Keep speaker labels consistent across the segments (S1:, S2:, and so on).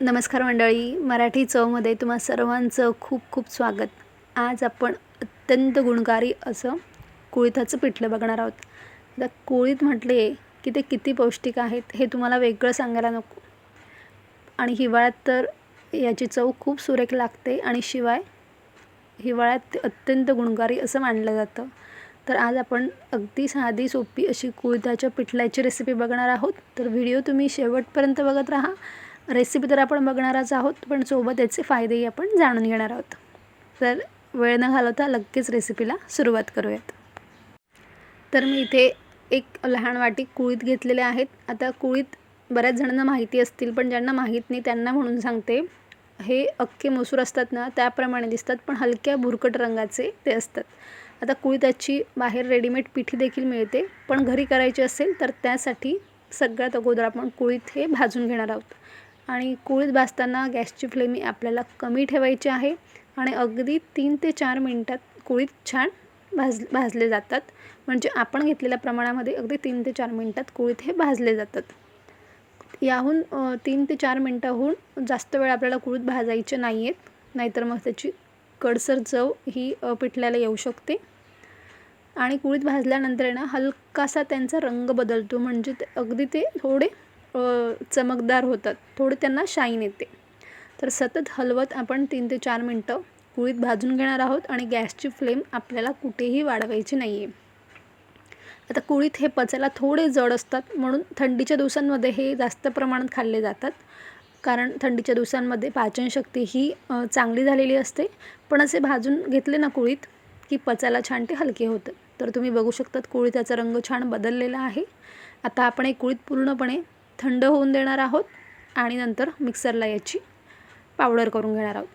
S1: नमस्कार मंडळी मराठी चवमध्ये तुम्हा सर्वांचं खूप खूप स्वागत. आज आपण अत्यंत गुणकारी असं कुळिथाचं पिठलं बघणार आहोत. आता कुळीथ म्हटले की ते किती पौष्टिक आहेत हे तुम्हाला वेगळं सांगायला नको. आणि हिवाळ्यात तर याची चव खूप सुरेख लागते आणि शिवाय हिवाळ्यात अत्यंत गुणकारी असं मानलं जातं. तर आज आपण अगदी साधी सोपी अशी कुळिथाच्या पिठल्याची रेसिपी बघणार आहोत. तर व्हिडिओ तुम्ही शेवटपर्यंत बघत राहा. रेसिपी तर आपण बघणारच आहोत पण सोबत याचे फायदेही आपण जाणून घेणार आहोत. तर वेळ न घालवता लगेच रेसिपीला सुरुवात करूयात. तर मी इथे एक लहान वाटी कुळीत घेतलेले आहेत. आता कुळीत बऱ्याच जणांना माहिती असतील पण ज्यांना माहीत नाही त्यांना म्हणून सांगते. हे अख्खे मसूर असतात ना त्याप्रमाणे दिसतात पण हलक्या भुरकट रंगाचे ते असतात. आता कुळीताची बाहेर रेडीमेड पिठी देखील मिळते. पण घरी करायची असेल तर त्यासाठी सगळ्यात अगोदर आपण कुळीत हे भाजून घेणार आहोत. आणि कुळीत भाजताना गॅसची फ्लेम आपल्याला कमी ठेवायची आहे आणि अगदी तीन ते चार मिनटात कुळीत छान भाज भाजले जातात. म्हणजे आपण घेतलेल्या प्रमाणामध्ये अगदी तीन ते चार मिनटात कुळीत हे भाजले जातात. याहून तीन ते चार मिनटाहून जास्त वेळ आपल्याला कुळीत भाजायचे नाही आहेत नाहीतर मग त्याची कडसर चव ही पिठल्याला येऊ शकते. आणि कुळीत भाजल्यानंतर ना हलकासा त्यांचा रंग बदलतो. म्हणजे ते अगदी ते थोडे चमकदार होतात. थोडं त्यांना शाईन येते. तर सतत हलवत आपण तीन ते चार मिनटं कुळीत भाजून घेणार आहोत आणि गॅसची फ्लेम आपल्याला कुठेही वाढवायची नाही आहे आता कुळीत हे पचायला थोडे जड असतात म्हणून थंडीच्या दिवसांमध्ये हे जास्त प्रमाणात खाल्ले जातात. कारण थंडीच्या दिवसांमध्ये पाचनशक्ती ही चांगली झालेली असते. पण असे भाजून घेतले ना कुळीत की पचायला छान ते हलके होतं. तर तुम्ही बघू शकतात कुळीताचा रंग छान बदललेला आहे. आता आपण एक कुळीत पूर्णपणे थंड होऊन देणार आहोत आणि नंतर मिक्सरला याची पावडर करून घेणार आहोत.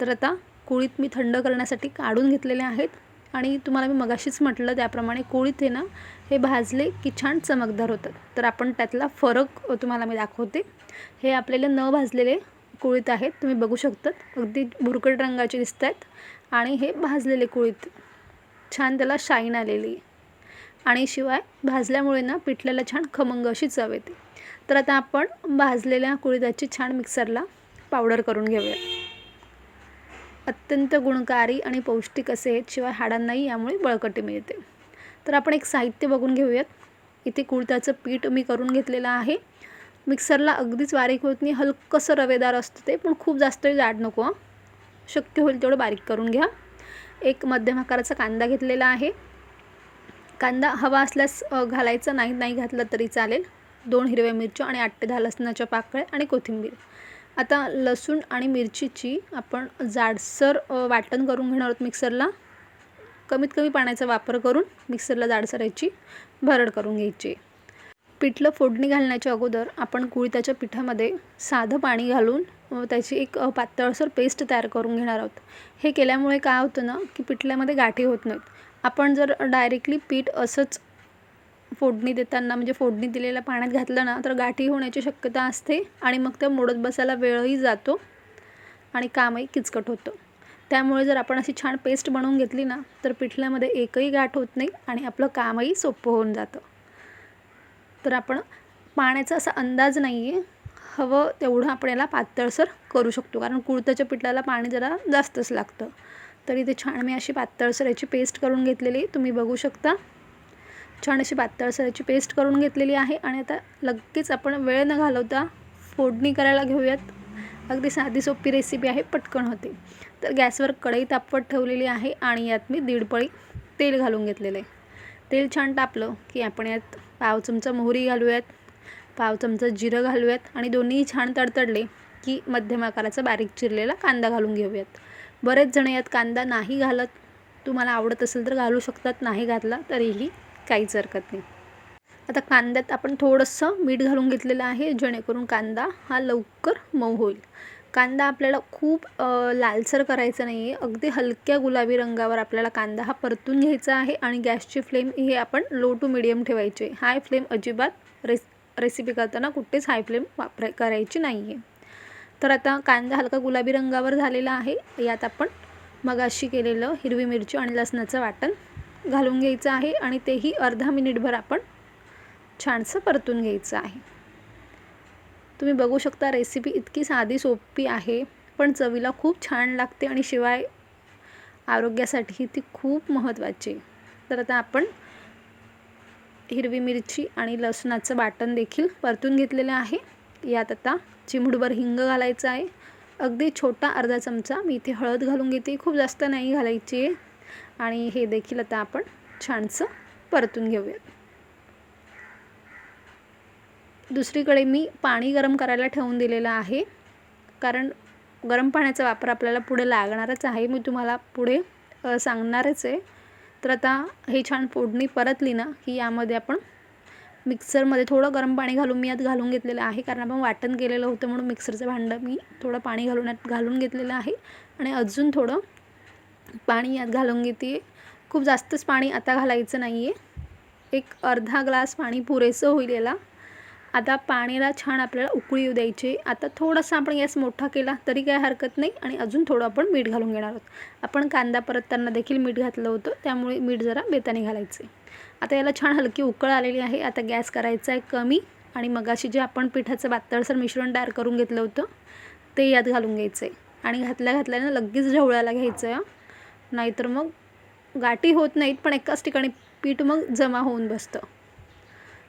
S1: तर आता कुळीत मी थंड करण्यासाठी काढून घेतलेले आहेत आणि तुम्हाला मी मगाशीच म्हटलं त्याप्रमाणे कोळीत हे ना हे भाजले की छान चमकदार होतात. तर आपण त्यातला फरक तुम्हाला मी दाखवते. हे आपल्याला न भाजलेले कुळीत आहेत तुम्ही बघू शकतात. अगदी भुरकट रंगाचे दिसत आहेत आणि हे भाजलेले कुळीत छान त्याला शाईन आलेली आहे. आणि शिवाय भाजल्यामुळे ना पिठल्याला छान खमंग अशी चव येते. तर आता आपण भाजलेल्या कुळीदाची छान मिक्सरला पावडर करून घेऊया. अत्यंत गुणकारी आणि पौष्टिक असे आहेत शिवाय हाडांनाही यामुळे बळकटी मिळते. तर आपण एक साहित्य बघून घेऊयात. इथे कुळताचं पीठ मी करून घेतलेलं आहे. मिक्सरला अगदीच बारीक होत नाही हलकंसं रवेदार असतं ते पण खूप जास्त जाड नको शक्य होईल तेवढं बारीक करून घ्या. एक मध्यम आकाराचा कांदा घेतलेला आहे. कांदा हवा असल्यास घालायचा नाही नाही घातला तरी चालेल. दोन हिरव्या मिरच्या आणि आठ ते दहा लसणाच्या पाकळ्या आणि कोथिंबीर. आता लसूण आणि मिरचीची आपण जाडसर वाटण करून घेणार आहोत मिक्सरला. कमीत कमी पाण्याचा वापर करून मिक्सरला जाडसर याची भरड करून घ्यायची. पिठलं फोडणी घालण्याच्या अगोदर आपण कुळीताच्या पिठामध्ये साधं पाणी घालून त्याची एक पातळसर पेस्ट तयार करून घेणार आहोत. हे केल्यामुळे काय होतं ना की पिठल्यामध्ये गाठी होत नाहीत. आपण जर डायरेक्टली पीठ असंच फोडणी देताना म्हणजे फोडणी दिलेल्या पाण्यात घातलं ना तर गाठी होण्याची शक्यता असते आणि मग त्या मोडत बसायला वेळही जातो आणि कामही किचकट होतं. त्यामुळे जर आपण अशी छान पेस्ट बनवून घेतली ना तर पिठल्यामध्ये एकही गाठ होत नाही आणि आपलं कामही सोपं होऊन जातं. तर आपण पाण्याचा असा अंदाज नाही आहे हवं तेवढं आपण याला पातळसर करू शकतो. कारण कुळताच्या पिठल्याला पाणी जरा जास्तच लागतं. तरी ते छान मी अशी पातळसर याची पेस्ट करून घेतलेली. तुम्ही बघू शकता. छान अशी पातळसराची पेस्ट करून घेतलेली आहे. आणि आता लगेच आपण वेळ न घालवता फोडणी करायला घेऊयात. अगदी साधी सोपी रेसिपी आहे पटकन होते. तर गॅसवर कढई तापवत ठेवलेली आहे आणि यात मी दीड पळी तेल घालून घेतलेलं. आहे तेल छान तापलं की आपण यात पाव चमचा मोहरी घालूयात. पाव चमचा जिरं घालूयात. आणि दोन्ही छान तडतडले की मध्यम आकाराचा बारीक चिरलेला कांदा घालून घेऊयात. बरेच जण यात कांदा नाही घालत. तुम्हाला आवडत असेल तर घालू शकतात नाही घातला तरीही काहीच हरकत नाही. आता कांद्यात आपण थोडंसं मीठ घालून घेतलेलं आहे जेणेकरून कांदा हा लवकर मऊ होईल. कांदा आपल्याला खूप लालसर करायचा नाही आहे अगदी हलक्या गुलाबी रंगावर आपल्याला कांदा हा परतून घ्यायचा आहे आणि गॅसची फ्लेम ही आपण लो टू मिडियम ठेवायची हाय फ्लेम अजिबात रेस रेसिपी करताना कुठेच हाय फ्लेम वापरा करायची नाही आहे तर आता कांदा हलका गुलाबी रंगावर झालेला आहे. यात आपण मगाशी केलेलं हिरवी मिरची आणि लसणाचं वाटण घालून घ्यायचं आहे आणि तेही अर्धा मिनिटभर आपण छानसं परतून घ्यायचं आहे. तुम्ही बघू शकता रेसिपी इतकी साधी सोपी आहे पण चवीला खूप छान लागते आणि शिवाय आरोग्यासाठी ती खूप महत्त्वाची तर आता आपण हिरवी मिरची आणि लसणाचं बाटण देखील परतून घेतलेलं आहे. यात आता चिमूटभर हिंग घालायचं आहे. अगदी छोटा अर्धा चमचा. मी इथे हळद घालून घेते. खूप जास्त नाही घालायची. आहे आणि हे देखील आता आपण छानसं परतून घेऊयात. दुसरीकडे मी पाणी गरम करायला ठेवून दिलेलं आहे. कारण गरम पाण्याचा वापर आपल्याला पुढे लागणारच आहे. मी तुम्हाला पुढे सांगणारच आहे. तर आता हे छान फोडणी परतली ना की यामध्ये आपण मिक्सरमध्ये थोडं गरम पाणी घालून मी यात घालून घेतलेलं आहे. कारण आपण वाटण केलेलं होतं म्हणून मिक्सरचं भांडं मी थोडं पाणी घालून यात घालून घेतलेलं आहे. आणि अजून थोडं पाणी यात घालून घेते. खूप जास्तच पाणी आता घालायचं नाही आहे एक अर्धा ग्लास पाणी पुरेसं होईल याला. आता पाण्याला छान आपल्याला उकळी येऊ द्यायची. आता थोडासा आपण गॅस मोठा केला तरी काय हरकत नाही आणि अजून थोडं आपण मीठ घालून घेणार आहोत. आपण कांदा परतताना देखील मीठ घातलं होतं त्यामुळे मीठ जरा बेताने घालायचे आता याला छान हलकी उकळ आलेली आहे. आता गॅस करायचा आहे कमी आणि मगाशी जे आपण पिठाचं पातळसर मिश्रण तयार करून घेतलं होतं ते यात घालून घ्यायचं आहे. आणि घातल्या घातल्यानं लगेच ढवळायला घ्यायचं. आहे नाहीतर मग गाठी होत नाहीत पण एकाच ठिकाणी पीठ मग जमा होऊन बसतं.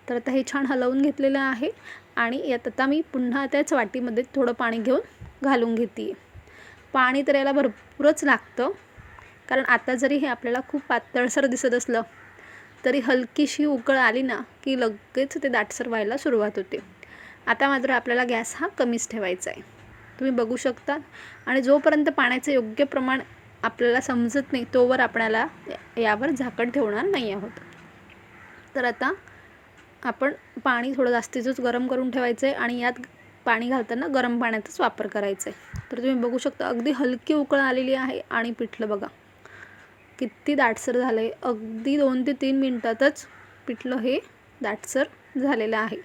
S1: तर आता हे छान हलवून घेतलेलं आहे आणि यात आता मी पुन्हा त्याच वाटीमध्ये थोडं पाणी घेऊन घालून घेते. पाणी तर याला भरपूरच लागतं कारण आता जरी हे आपल्याला खूप पातळसर दिसत असलं तरी हलकीशी उकळ आली ना की लगेच ते दाटसर व्हायला सुरुवात होते. आता मात्र आपल्याला गॅस हा कमीच ठेवायचा आहे. तुम्ही बघू शकता आणि जोपर्यंत पाण्याचं योग्य प्रमाण आपल्याला समजत नाही तोवर आपल्याला यावर झाकण ठेवणार नाही आहोत. तर आता आपण पाणी थोडं जास्तीचंच गरम करून ठेवायचं आहे आणि यात पाणी घालताना गरम पाण्याचाच वापर करायचा आहे तर तुम्ही बघू शकता अगदी हलकी उकळ आलेली आहे आणि पिठलं बघा. किती दाटसर झालं आहे अगदी दोन ते तीन मिनटातच पिठलं हे दाटसर झालेलं आहे.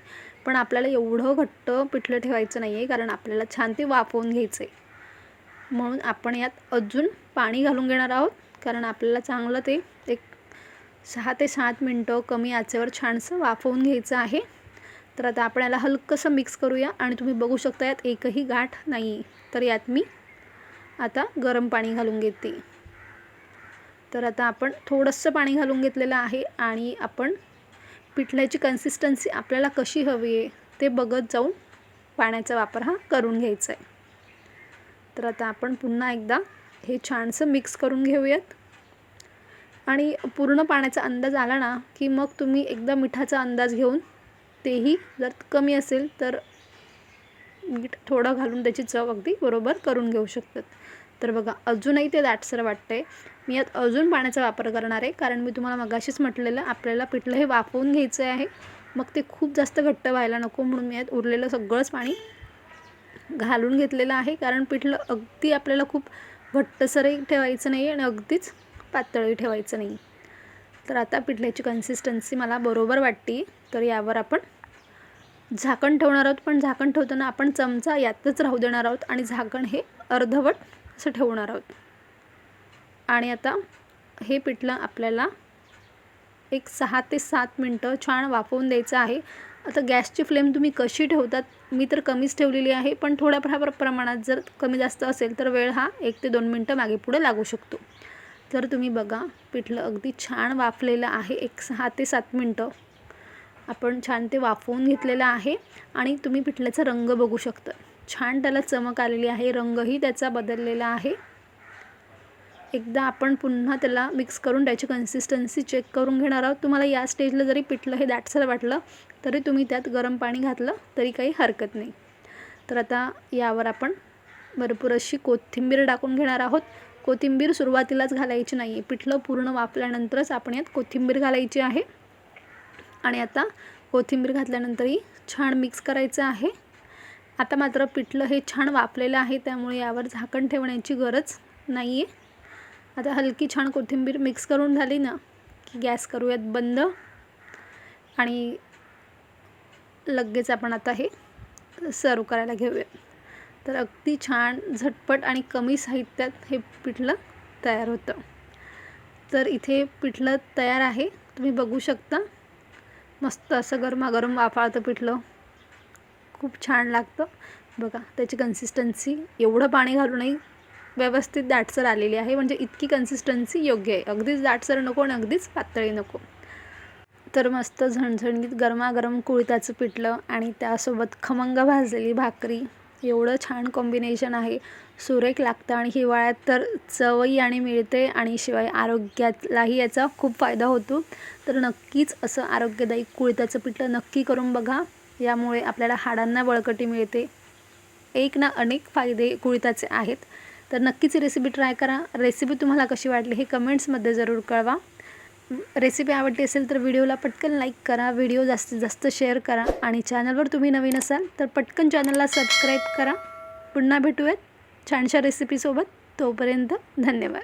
S1: पण आपल्याला एवढं घट्ट पिठलं ठेवायचं नाही आहे कारण आपल्याला छान ते वाफवून घ्यायचं आहे म्हणून आपण यात अजून पाणी घालून घेणार आहोत कारण आपल्याला चांगलं ते एक सहा ते सात मिनटं कमी आचेवर छानसं वाफवून घ्यायचं आहे. तर आता आपण याला हलकंसं मिक्स करूया आणि तुम्ही बघू शकता यात एकही गाठ नाही. तर यात मी आता गरम पाणी घालून घेते. तर आता आपण थोडंसं पाणी घालून घेतलेलं आहे आणि आपण पिठल्याची कन्सिस्टन्सी आपल्याला कशी हवी आहे ते बघत जाऊन पाण्याचा वापर हा करून घ्यायचा आहे. तर आता आपण पुन्हा एकदा हे छानसं मिक्स करून घेऊयात. आणि पूर्ण पाण्याचा अंदाज आला ना की मग तुम्ही एकदा मिठाचा अंदाज घेऊन तेही जर कमी असेल तर मीठ थोडं घालून त्याची चव अगदी बरोबर करून घेऊ शकतात. तर बघा अजूनही ते दाटसर वाटतं आहे मी यात अजून पाण्याचा वापर करणार आहे कारण मी तुम्हाला मगाशीच म्हटलेलं आपल्याला पिठलं हे वाफवून घ्यायचं आहे. मग ते खूप जास्त घट्ट व्हायला नको म्हणून मी यात उरलेलं सगळंच पाणी घालून घेतलेलं आहे कारण पिठलं अगदी आपल्याला खूप घट्टसरही ठेवायचं नाही आणि अगदीच पातळी ठेवायचं नाही. तर आता पिठल्याची कन्सिस्टन्सी मला बरोबर वाटते. तर यावर आपण झाकण ठेवणार आहोत. पण झाकण ठेवताना आपण चमचा यातच राहू देणार आहोत आणि झाकण हे अर्धवट असं ठेवणार आहोत. आणि आता हे पिठलं आपल्याला एक सहा ते सात मिनटं छान वाफवून द्यायचं आहे. आता गॅसची फ्लेम तुम्ही कशी ठेवतात मी तर कमीच ठेवलेली आहे. पण थोड्या प्रमाणात जर कमी जास्त असेल तर वेळ हा एक ते दोन मिनटं मागे पुढे लागू शकतो. तर तुम्ही बघा पिठलं अगदी छान वाफलेलं आहे. एक सहा ते सात मिनटं आपण छान ते वाफवून घेतलेलं आहे आणि तुम्ही पिठल्याचा रंग बघू शकता. छान त्याला चमक आलेली आहे. रंगही त्याचा बदललेला आहे. एकदा आपण पुन्हा त्याला मिक्स करून त्याची कन्सिस्टन्सी चेक करून घेणार आहोत. तुम्हाला या स्टेजला जरी पिठलं हे दाटसर वाटलं तरी तुम्ही त्यात गरम पाणी घातलं तरी काही हरकत नाही. तर आता यावर आपण भरपूर अशी कोथिंबीर टाकून घेणार आहोत. कोथिंबीर सुरुवातीलाच घालायची नाही आहे पिठलं पूर्ण वापल्यानंतरच आपण यात कोथिंबीर घालायची आहे. आणि आता कोथिंबीर घातल्यानंतरही छान मिक्स करायचं आहे. आता मात्र पिठलं हे छान वापलेलं आहे त्यामुळे यावर झाकण ठेवण्याची गरज नाही आहे आता हलकी छान कोथिंबीर मिक्स करून झाली ना की गॅस करूयात बंद. आणि लगेच आपण आता हे सर्व करायला घेऊया तर अगदी छान झटपट आणि कमी साहित्यात हे पिठलं तयार होतं. तर इथे पिठलं तयार आहे. तुम्ही बघू शकता. मस्त असं गरमागरम वाफाळतं पिठलं. खूप छान लागतं. बघा त्याची कन्सिस्टन्सी एवढं पाणी घालूनही व्यवस्थित दाटसर आलेली आहे. म्हणजे इतकी कन्सिस्टन्सी योग्य आहे. अगदीच दाटसर नको आणि अगदीच पातळी नको. तर मस्त झणझणीत गरमागरम कुळिताचं पिठलं आणि त्यासोबत खमंग भाजलेली भाकरी. एवढं छान कॉम्बिनेशन आहे. सुरेख लागतं आणि हिवाळ्यात तर चवही आणि मिळते आणि शिवाय आरोग्यालाही याचा खूप फायदा होतो. तर नक्कीच असं आरोग्यदायी कुळत्याचं पिठलं नक्की करून बघा. यामुळे आपल्याला हाडांना बळकटी मिळते. एक ना अनेक फायदे कुळताचे आहेत. तर नक्कीच रेसिपी ट्राय करा. रेसिपी तुम्हाला कशी वाटली हे कमेंट्समध्ये जरूर कळवा. रेसिपी आवडली असेल तर व्हिडिओला पटकन लाईक करा व्हिडिओ जास्तीत जास्त शेअर करा आणि चॅनलवर तुम्ही नवीन असाल तर पटकन चॅनलला सबस्क्राईब करा. पुन्हा भेटूयात छानशा रेसिपीसोबत तोपर्यंत धन्यवाद.